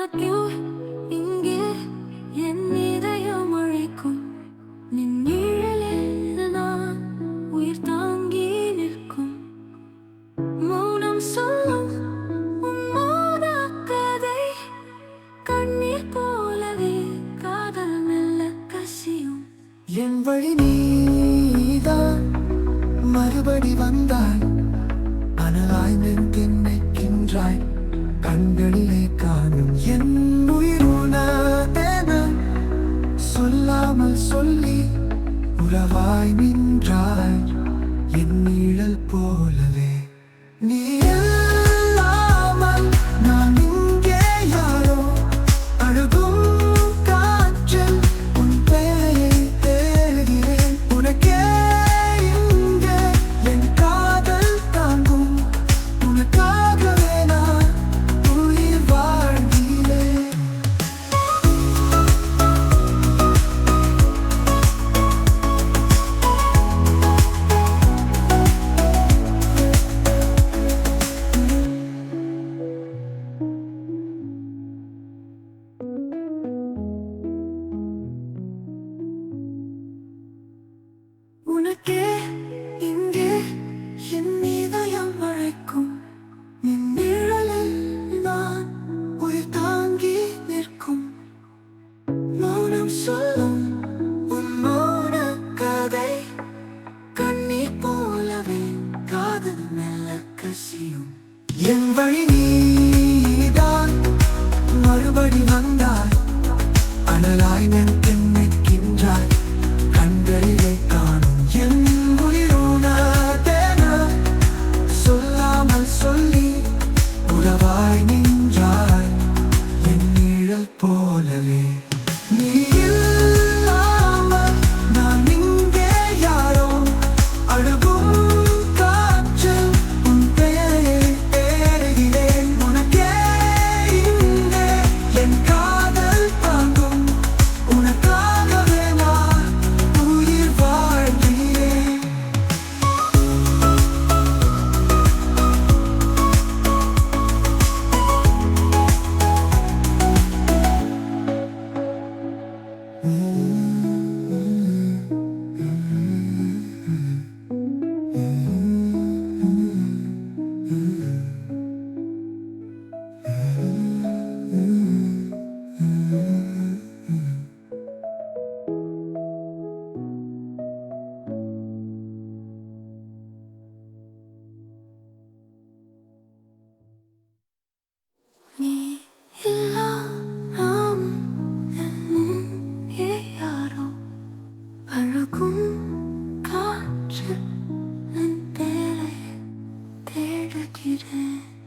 உனக்கும் இங்கே என் இதயம் அழைக்கும் நின் நிழலில் நான் உயிர் தாங்கி நிற்கும் மௌனம் சொல்லும் உம்மோத கதை கண்ணீர் போலவே காதல் மெல்ல கசியும் என் வழி நீதான் மறுபடி வந்த என் வழி நீதான். மறுபடி வந்தாய். அனலாய் நின் didn't